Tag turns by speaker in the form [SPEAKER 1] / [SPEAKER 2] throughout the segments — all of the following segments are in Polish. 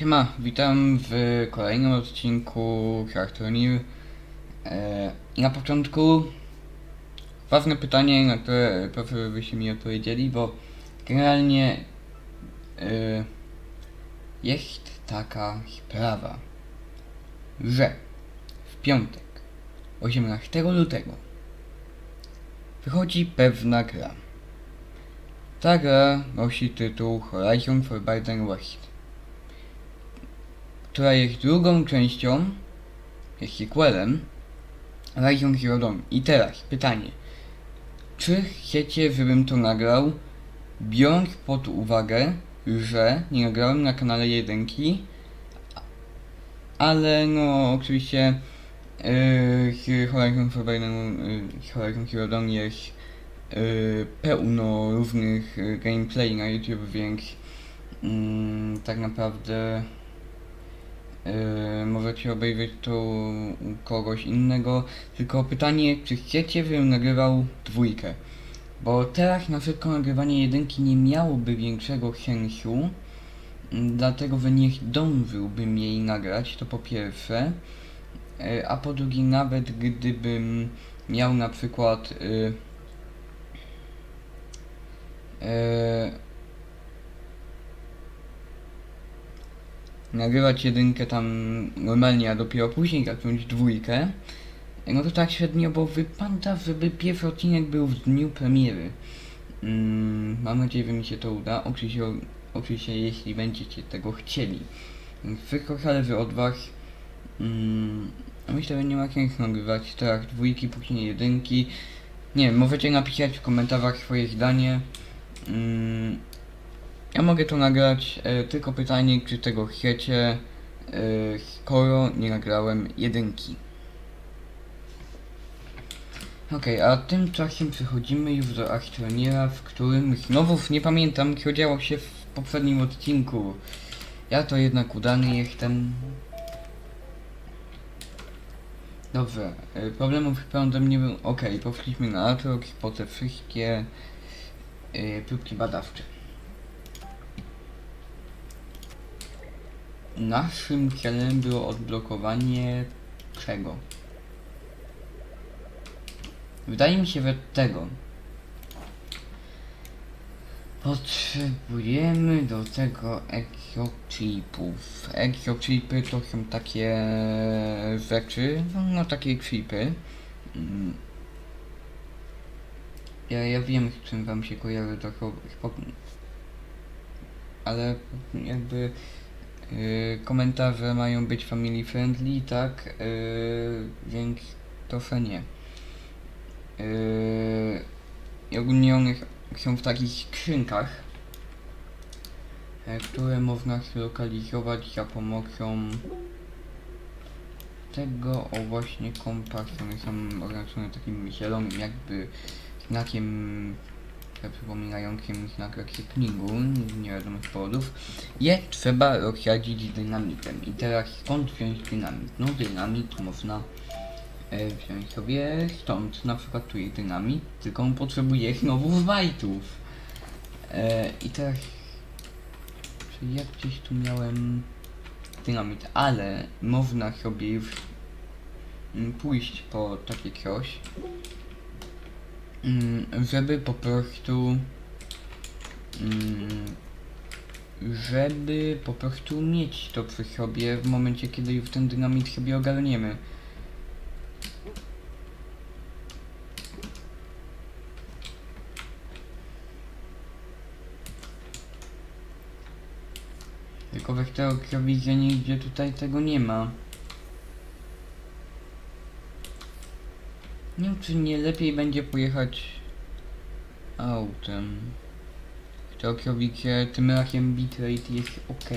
[SPEAKER 1] Siema, witam w kolejnym odcinku Character e, na początku ważne pytanie, na które proszę byście mi odpowiedzieli, bo generalnie e, jest taka sprawa, że w piątek 18 lutego wychodzi pewna gra. Ta gra nosi tytuł Horizon Forbidden West która jest drugą częścią, jest sequelem Horizon Zero Dawn. I teraz pytanie. Czy chcecie, żebym to nagrał, biorąc pod uwagę, że nie nagrałem na kanale jedynki, ale no oczywiście yy, Horizon Forbidden, yy, Horizon Zero Dawn jest yy, pełno różnych yy, gameplay na YouTube, więc yy, tak naprawdę Yy, możecie obejrzeć to u kogoś innego. Tylko pytanie, czy chcecie, żebym nagrywał dwójkę? Bo teraz na szybko nagrywanie jedynki nie miałoby większego sensu, dlatego że nie zdążyłbym jej nagrać, to po pierwsze. Yy, a po drugie, nawet gdybym miał na przykład yy, yy, nagrywać jedynkę tam normalnie, a dopiero później zacząć dwójkę, no to tak średnio, bo wypada, żeby pierwszy odcinek był w dniu premiery. Mm, mam nadzieję, że mi się to uda. Oczywiście, oczywiście jeśli będziecie tego chcieli. Wszystko zależy od was. Mm, myślę, że nie ma sensu nagrywać teraz dwójki, później jedynki. Nie wiem, możecie napisać w komentarzach swoje zdanie. Mm, ja mogę to nagrać, e, tylko pytanie, czy tego chcecie, e, skoro nie nagrałem jedynki. Okej, a tymczasem przechodzimy już do Actroniera, w którym znowu nie pamiętam, co działo się w poprzednim odcinku. Ja to jednak udany jestem. Dobrze, e, problemów z prądem nie było. Okej, poszliśmy na Atrox po te wszystkie e, próbki badawcze. Naszym celem było odblokowanie czego? Wydaje mi się, że tego. Potrzebujemy do tego exochipów. Exochipy to są takie rzeczy, no, no takie chipy. Mm. Ja, ja wiem, z czym wam się kojarzy chyba... Ale jakby komentarze mają być family friendly, tak? Yy, więc proszę nie. Yy, I ogólnie one są w takich skrzynkach, e, które można zlokalizować za pomocą tego o właśnie kompas. One są oznaczone takim zielonym jakby znakiem przypominającym znak recyklingu, nie wiadomo z powodów, je trzeba rozsadzić dynamitem. I teraz skąd wziąć dynamit? No dynamit można e, wziąć sobie stąd, na przykład tu jest dynamit, tylko on potrzebuje znowu bajtów. E, I teraz, czy ja gdzieś tu miałem dynamit, ale można sobie już pójść po takie coś żeby po prostu mm, żeby po prostu mieć to przy sobie w momencie, kiedy już ten dynamit sobie ogarniemy. Tylko we widzę nigdzie tutaj tego nie ma. Nie wiem, czy nie lepiej będzie pojechać autem. W Tokiowicie tym rakiem bitrate jest ok.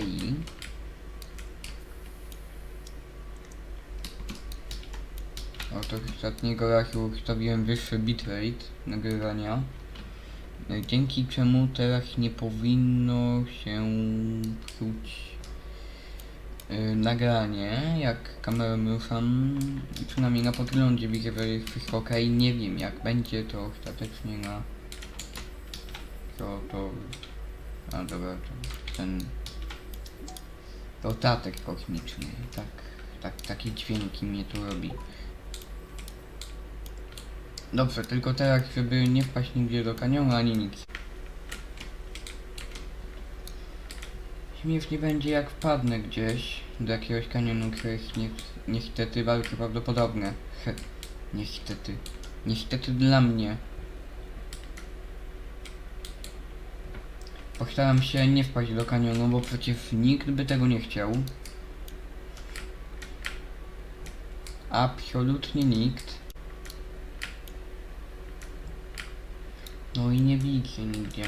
[SPEAKER 1] Z ostatniego razu ustawiłem wyższy bitrate nagrywania. Dzięki czemu teraz nie powinno się psuć nagranie, jak kamerą ruszam, przynajmniej na jest wszystko ok, nie wiem jak będzie to ostatecznie na to, to, a dobra, to ten To statek kosmiczny. Tak, tak, takie dźwięki mnie tu robi. Dobrze, tylko teraz, żeby nie wpaść nigdzie do kanionu ani nic. Śmiesznie będzie jak wpadnę gdzieś do jakiegoś kanionu, który jest ni niestety bardzo prawdopodobne. He, niestety. Niestety dla mnie. Postaram się nie wpaść do kanionu, bo przecież nikt by tego nie chciał. Absolutnie nikt. No i nie widzę nigdzie.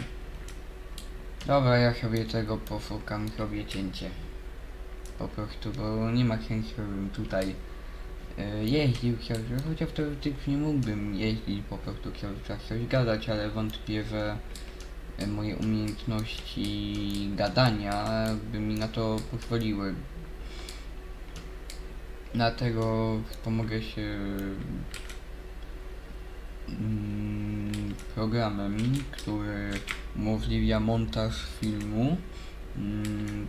[SPEAKER 1] Dobra, ja sobie tego pofukam, robię cięcie. Po prostu, bo nie ma sensu, żebym tutaj e, jeździł cały czas, chociaż teoretycznie mógłbym jeździć po prostu cały czas coś gadać, ale wątpię, że e, moje umiejętności gadania by mi na to pozwoliły. Dlatego pomogę się mm, programem, który umożliwia montaż filmu, mm,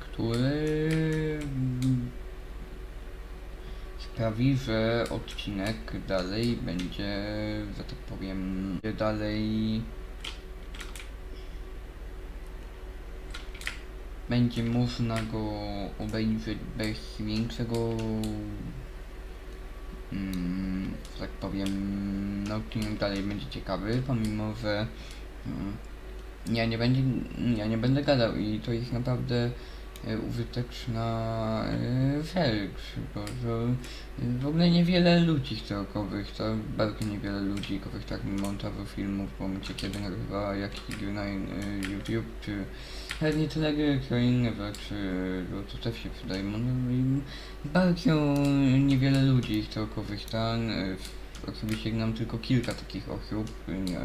[SPEAKER 1] który mm, sprawi, że odcinek dalej będzie, że tak powiem, dalej będzie można go obejrzeć bez większego mm, że tak powiem no odcinek dalej będzie ciekawy, pomimo że mm, ja nie będzie, ja nie będę gadał i to jest naprawdę użyteczna e, rzecz, bo to e, w ogóle niewiele ludzi wzrokowych, to bardzo niewiele ludzi korzysta z montażu filmów w momencie kiedy nagrywa jakieś gry na e, YouTube, czy nawet nie tyle gry, co inne rzeczy, bo to też się przydaje. No, i bardzo niewiele ludzi korzysta. e, Oczywiście znam tylko kilka takich osób. nie,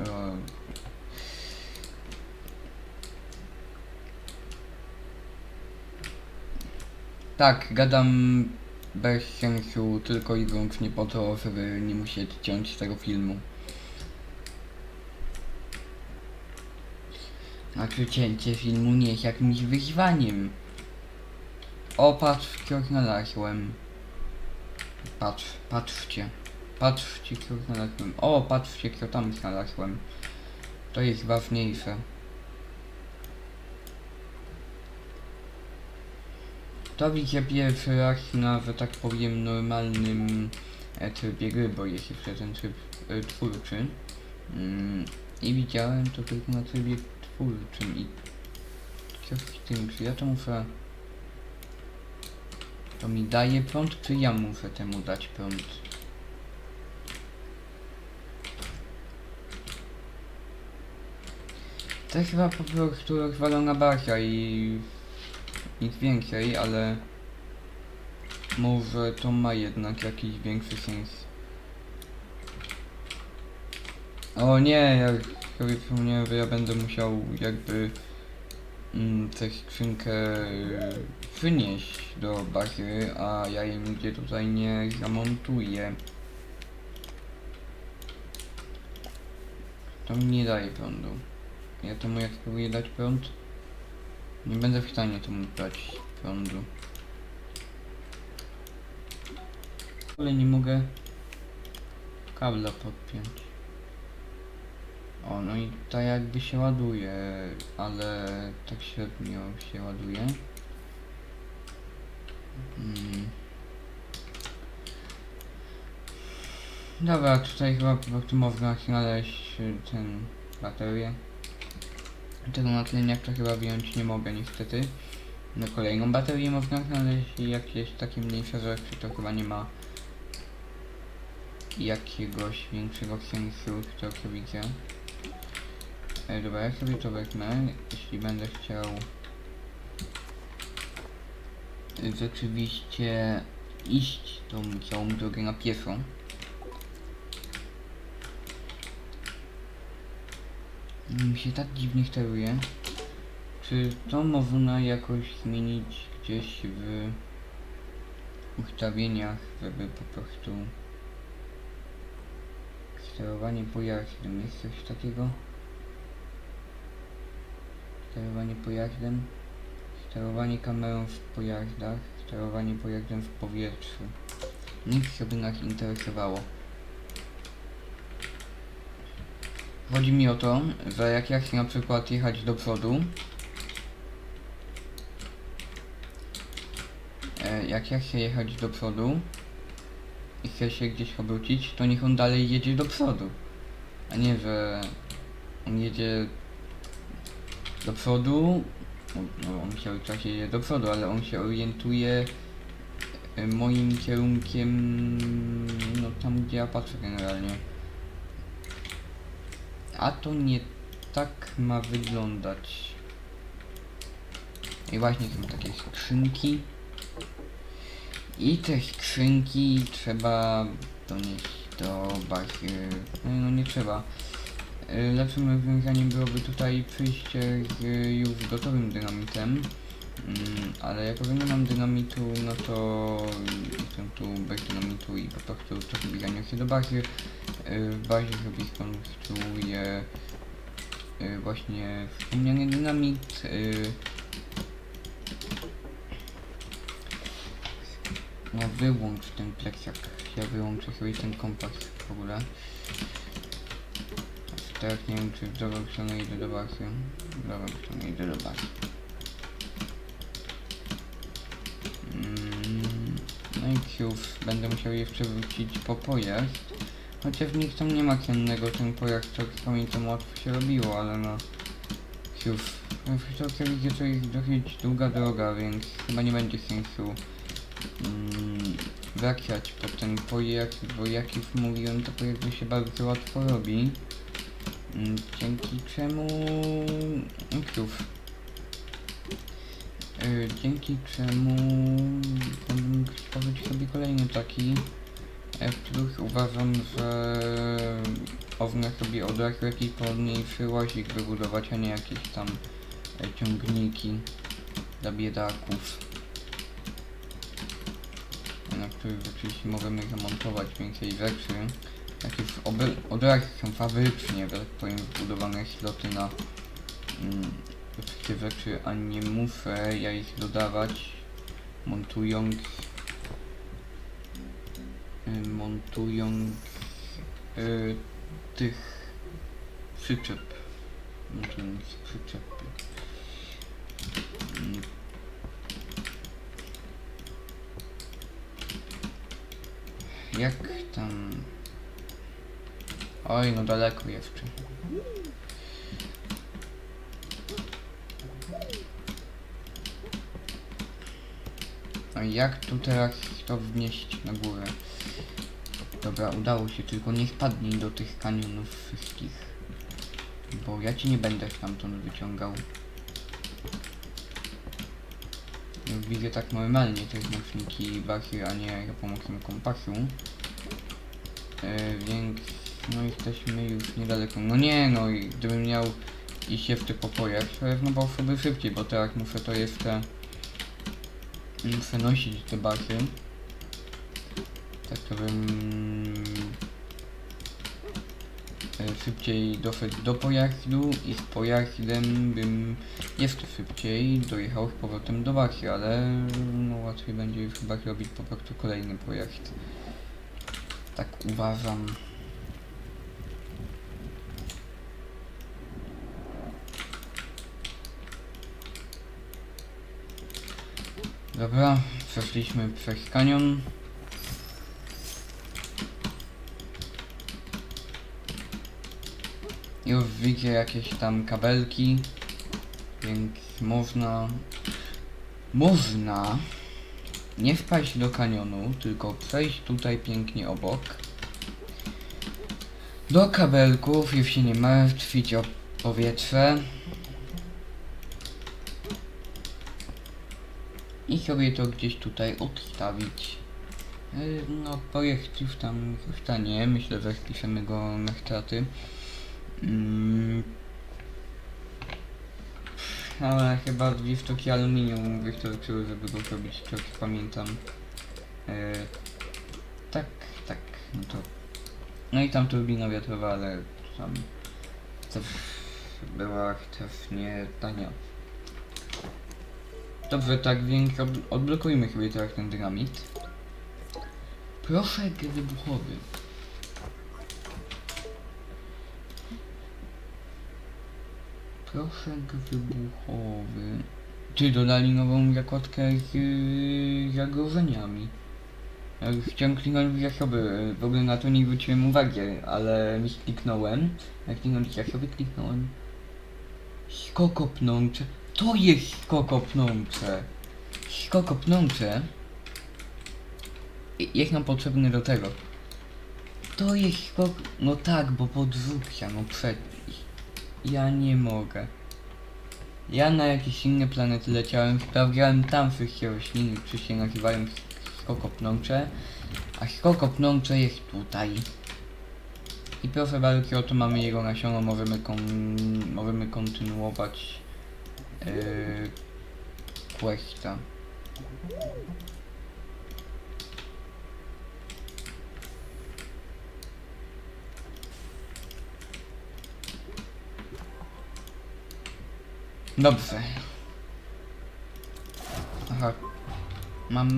[SPEAKER 1] Tak, gadam bez sensu tylko i wyłącznie po to, żeby nie musieć ciąć tego filmu. Znaczy cięcie filmu nie jest jakimś wyzwaniem. O, patrz, co znalazłem. Patrz, patrzcie. Patrzcie, co znalazłem. O, patrzcie, co tam znalazłem. To jest ważniejsze. To widzę pierwszy raz na, że tak powiem, normalnym e, trybie gry, bo jest jeszcze ten tryb e, twórczy. Mm, I widziałem to tylko na trybie twórczym i coś w tym, czy ja to muszę... To mi daje prąd, czy ja muszę temu dać prąd? To chyba po prostu rozwalona baza i nic więcej, ale może to ma jednak jakiś większy sens. O nie, ja sobie przypomniałem, że ja będę musiał jakby mm, tę skrzynkę y, wynieść do bazy, a ja jej nigdzie tutaj nie zamontuję. To mi nie daje prądu. Ja temu jak spróbuję dać prąd, nie będę w stanie temu dać prądu. Ale nie mogę kabla podpiąć. O, no i ta jakby się ładuje, ale tak średnio się ładuje. Mm. Dobra, tutaj chyba po prostu można znaleźć ten baterię. Tego natleniacza chyba wyjąć nie mogę niestety. No kolejną baterię można znaleźć i jakieś takie mniejsze rzeczy to chyba nie ma jakiegoś większego sensu z tego co widzę. E, dobra, ja sobie to wezmę, jeśli będę chciał rzeczywiście iść tą całą drogę na pieszo. Mi się tak dziwnie steruje. Czy to można jakoś zmienić gdzieś w ustawieniach, żeby po prostu sterowanie pojazdem jest coś takiego? Sterowanie pojazdem? Sterowanie kamerą w pojazdach, sterowanie pojazdem w powietrzu. Nic by nas interesowało. Chodzi mi o to, że jak ja chcę na przykład jechać do przodu, e, jak ja chcę jechać do przodu i chcę się gdzieś obrócić, to niech on dalej jedzie do przodu, a nie, że on jedzie do przodu, no, on cały czas jedzie do przodu, ale on się orientuje e, moim kierunkiem, no tam gdzie ja patrzę generalnie. A to nie tak ma wyglądać. I właśnie są takie skrzynki. I te skrzynki trzeba donieść do bazy. No, no nie trzeba. Lepszym rozwiązaniem byłoby tutaj przyjście z już gotowym dynamitem. Mm, ale jako że nie mam dynamitu, no to jestem tu bez dynamitu i po prostu trochę biegania się do bazy. Y, W bazie sobie skonstruuję y, właśnie wspomniany dynamit. y, No wyłącz ten pleksiak. Ja wyłączę sobie ten kompas w ogóle. Teraz nie wiem czy w drugą stronę idę do bazy. W drugą stronę idę do bazy. Mm, No i już będę musiał jeszcze wrócić po pojazd. Chociaż nikt tam nie ma cennego, ten pojazd to pamiętam łatwo się robiło, ale no... No w Tokiowicie to jest dosyć długa droga, więc chyba nie będzie sensu mm, wracać po ten pojazd, bo jak już mówiłem, to pojazd się bardzo łatwo robi. Mm, Dzięki czemu... Już. Y, Dzięki czemu mógł sobie kolejny taki w których uważam, że można sobie od razu jakiś pomniejszy łazik wybudować, a nie jakieś tam e, ciągniki dla biedaków na których oczywiście możemy zamontować więcej rzeczy. Oby, od razu są fabrycznie, że tak powiem, wbudowane sloty na mm, wszystkie rzeczy, a nie muszę ja ich dodawać montując y, montując y, tych przyczep. Montując przyczepy. Mm. jak tam? Oj no daleko jeszcze. Jak tu teraz to wnieść na górę Dobra, udało się, tylko nie spadnij do tych kanionów wszystkich. Bo ja ci nie będę stamtąd wyciągał. Widzę tak normalnie te znaczniki bachy, a nie za pomocą kompasu. E, więc no jesteśmy już niedaleko. No nie no, i gdybym miał iść jeszcze po pojach, to pewno byłoby szybciej, bo teraz muszę to jeszcze muszę nosić te bachy. Tak to bym e, szybciej doszedł do pojazdu i z pojazdem bym jeszcze szybciej dojechał z powrotem do Wachy, ale no łatwiej będzie już chyba robić po prostu kolejny pojazd. Tak uważam. Dobra, przeszliśmy przez kanion. Już widzę jakieś tam kabelki, więc można, można nie wpaść do kanionu, tylko przejść tutaj pięknie obok. Do kabelków, już się nie martwić o powietrze. I sobie to gdzieś tutaj odstawić. Yy, No, projekt już tam zostanie, myślę, że wpiszemy go na straty. Mm. Ale chyba dwie sztuki aluminium wystarczyły, żeby go zrobić, jak pamiętam. E, tak, tak, no to... No i tam turbina wiatrowa, ale tam też była też nie tania. Dobrze, tak więc od, odblokujmy sobie teraz ten dynamit. Proszek wybuchowy. Proszek wybuchowy. Czy dodali nową zakładkę z yy, zagrożeniami? Ja już chciałem kliknąć w zasoby, w ogóle na to nie zwróciłem uwagi, ale mi kliknąłem. Jak kliknąć w zasoby, kliknąłem. Skokopnącze. To jest skokopnącze. Skokopnącze. Jest nam potrzebny do tego. To jest skok... No tak, bo podrzucia, no przed... Ja nie mogę. Ja na jakieś inne planety leciałem, sprawdzałem tam wszystkie rośliny, czy się nazywają skokopnącze, a skokopnącze jest tutaj. I proszę bardzo, oto mamy jego nasiono, możemy, kon możemy kontynuować yy, questa. Dobrze. Aha. Mam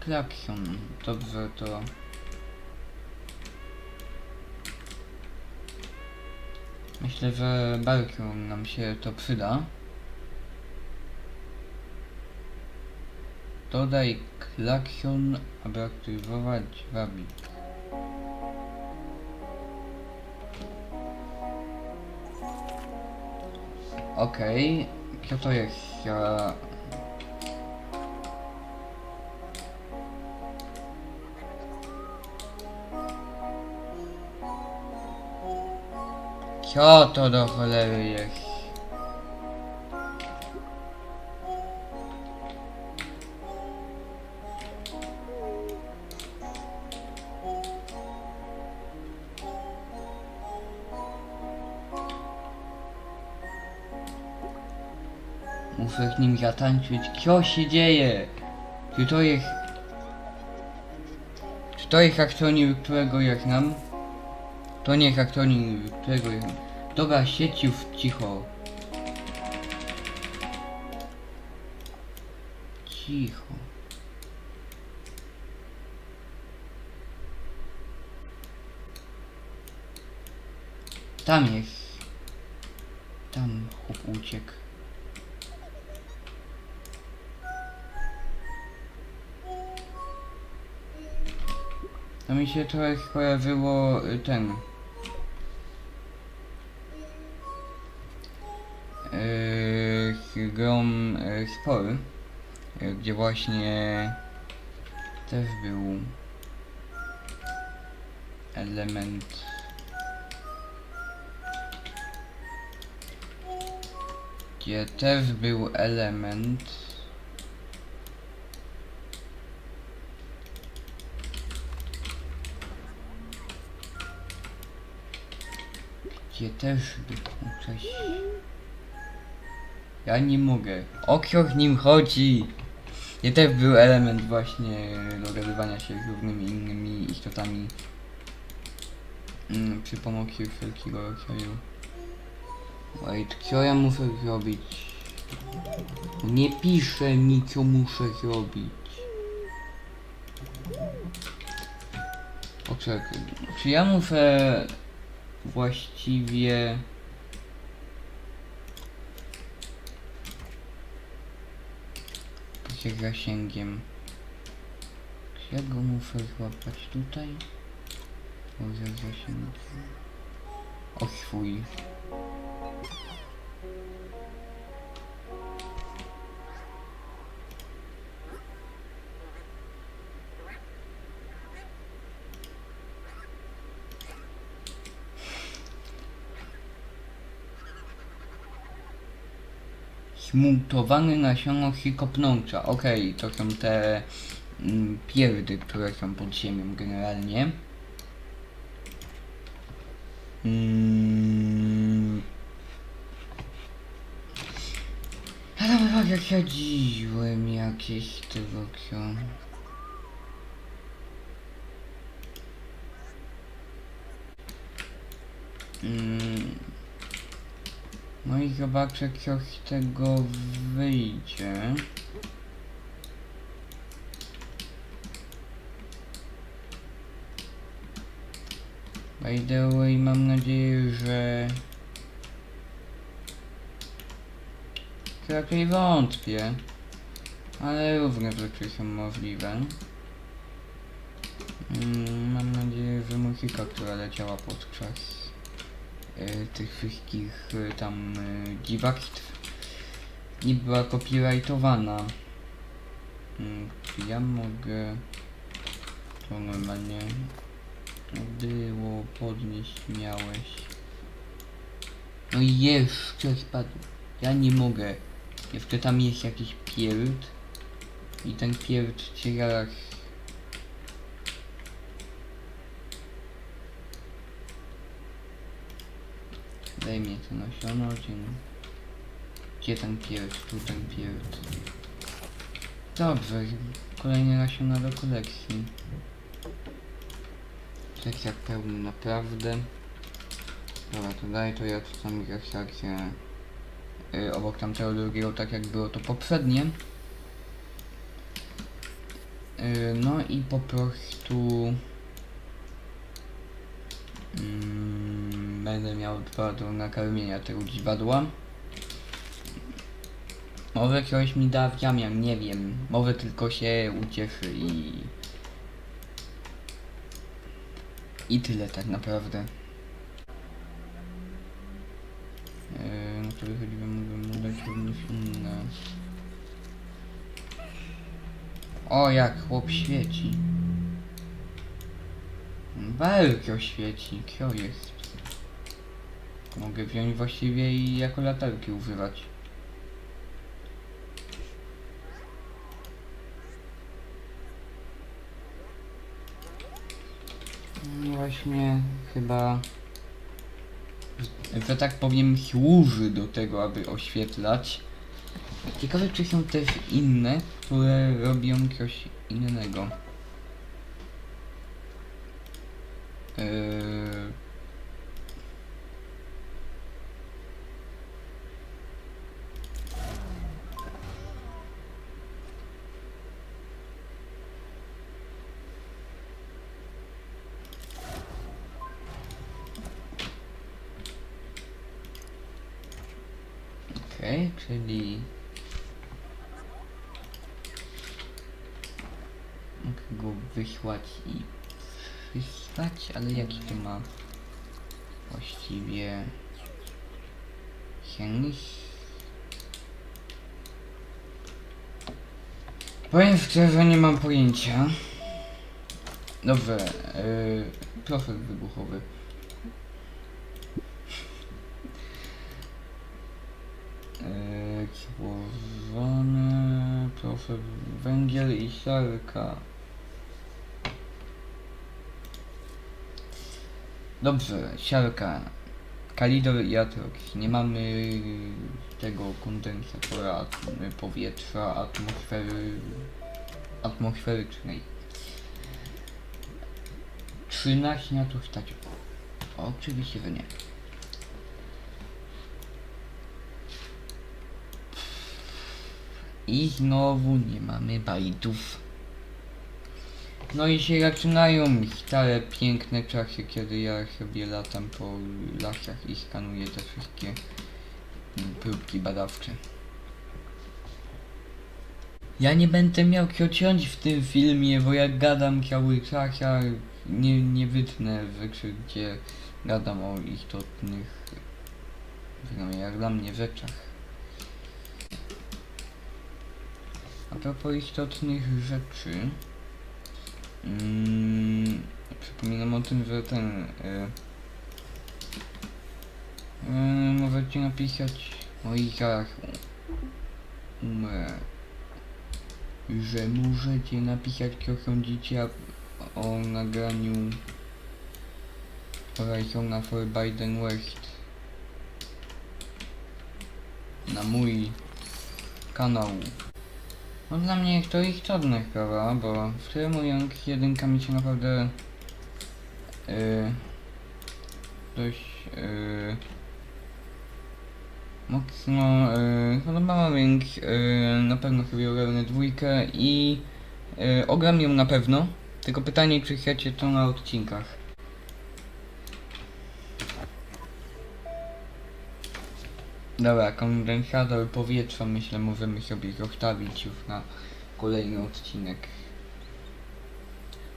[SPEAKER 1] klakson. Dobrze, to... Myślę, że bardzo nam się to przyda. Dodaj klakson, aby aktywować wabik. Okej, co to jest? Ja... Co to do cholery jest? Nim zatańczyć. Co się dzieje? Czy to jest... Czy to jest aktonik, którego ja znam? To nie jest aktonik, którego ja. Dobra, już cicho. Cicho. Tam jest. Tam chłop uciekł. Mi się trochę skojarzyło y, ten. Yy, grą yy, Spore, yy, gdzie właśnie też był element gdzie też był element Gdzie też coś. Ja nie mogę. O co w nim chodzi? Gdzie też był element właśnie dogadywania się z różnymi innymi istotami mm, przy pomocy wszelkiego rodzaju. Wait, co ja muszę zrobić? Nie pisze mi co muszę zrobić. Poczekaj, czy ja muszę właściwie z zasięgiem. Czy ja go muszę złapać tutaj? Może zasięg o swój Smutowane nasiono hikopnącza. Okej, to są te mm, pierdy, które są pod ziemią generalnie. Mm. Ale tak jak sadziłem jakieś tego co. Mm. No i zobaczę, coś z tego wyjdzie. By the way, mam nadzieję, że... Raczej wątpię, ale równe rzeczy są możliwe. Mm, mam nadzieję, że muzyka, która leciała podczas tych wszystkich y, tam y, dziwactw nie była copyrightowana. Mm, ja mogę to normalnie było podnieść miałeś? No i jeszcze spadł. Ja nie mogę. Jeszcze tam jest jakiś pierd. I ten pierd cię zaraz Daj mi to nasiono, dzień. Gdzie ten pierd? Tu ten pierd. Dobrze, kolejne nasiona do kolekcji. Jak pełny naprawdę. Dobra, to daj to ja tu sam grafiacie yy, obok tamtego drugiego, tak jak było to poprzednie. Yy, no i po prostu mm, będę miał do nakarmienia tego dziwadła. Może ktoś mi da w jamian, nie wiem. Może tylko się ucieszy i... I tyle tak naprawdę. Yy, no to że mógłbym mu dać również inne. O, jak chłop świeci. Bardzo świeci, kio jest. Mogę wziąć właściwie i jako latarki używać. No Właśnie chyba, że tak powiem, służy do tego, aby oświetlać. Ciekawe, czy są też inne, które robią coś innego. Yy... Okej, czyli... Mogę go wysłać i przysłać, ale jaki to ma właściwie sens? Powiem szczerze, nie mam pojęcia. Dobrze, yy, profil wybuchowy. Yy, Złożone, proszę, węgiel i siarka. Dobrze, siarka. Kalidor i Atrox. Nie mamy tego kondensatora powietrza, atmosfery atmosferycznej. 13 na to stać. Oczywiście, że nie. I znowu nie mamy bajdów. No i się zaczynają stare piękne czasy, kiedy ja sobie latam po lasach i skanuję te wszystkie próbki badawcze. Ja nie będę miał kto ciąć w tym filmie, bo jak gadam cały czas, ja nie, nie wytnę rzeczy, gdzie gadam o istotnych, przynajmniej jak dla mnie, rzeczach. A propos istotnych rzeczy, mm, przypominam o tym, że ten, y, y, możecie napisać, oj umrę, że możecie napisać, co sądzicie o, nagraniu Horizona Forbidden West na mój kanał. No dla mnie to istotna sprawa, bo streamując jedynka mi się naprawdę yy, dość yy, mocno yy, podobała, więc yy, na pewno sobie ogarnę dwójkę i yy, ogram ją na pewno. Tylko pytanie, czy chcecie to na odcinkach. Dobra, kondensator powietrza myślę możemy sobie zostawić już na kolejny odcinek.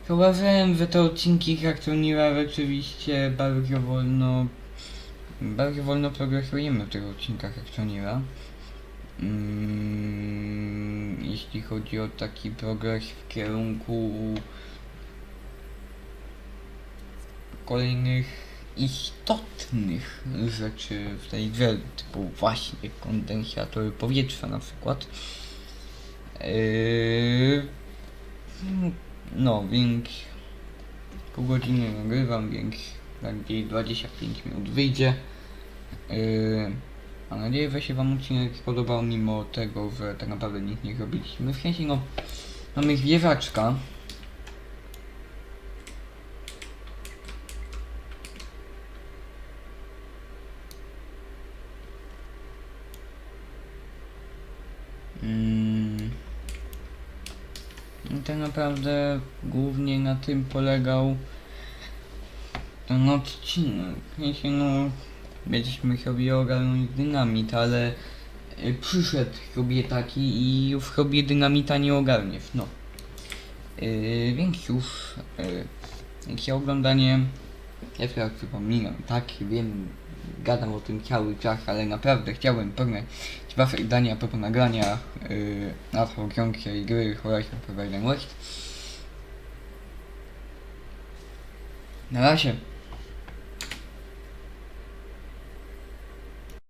[SPEAKER 1] Zauważyłem, że te odcinki Haktoniera rzeczywiście bardzo wolno bardzo wolno progresujemy w tych odcinkach Haktoniera. Mm, jeśli chodzi o taki progres w kierunku kolejnych istotnych rzeczy w tej grze, typu właśnie kondensator powietrza na przykład. Yy, no, więc pół godziny nagrywam, więc bardziej 25 minut wyjdzie. Yy, mam nadzieję, że się Wam odcinek spodobał, mimo tego, że tak naprawdę nic nie robiliśmy. W sensie, no, mamy zwierzaczka, tak naprawdę głównie na tym polegał ten odcinek. W sensie, no, mieliśmy sobie ogarnąć dynamit, ale y, przyszedł sobie taki i już sobie dynamita nie ogarniesz, no. Yy, więc już, yy, oglądanie, jeszcze raz przypominam, tak, wiem, gadam o tym cały czas, ale naprawdę chciałem poznać Wasze zdania a propos nagrania yy, na książki i gry Horizon Forbidden West. Na razie.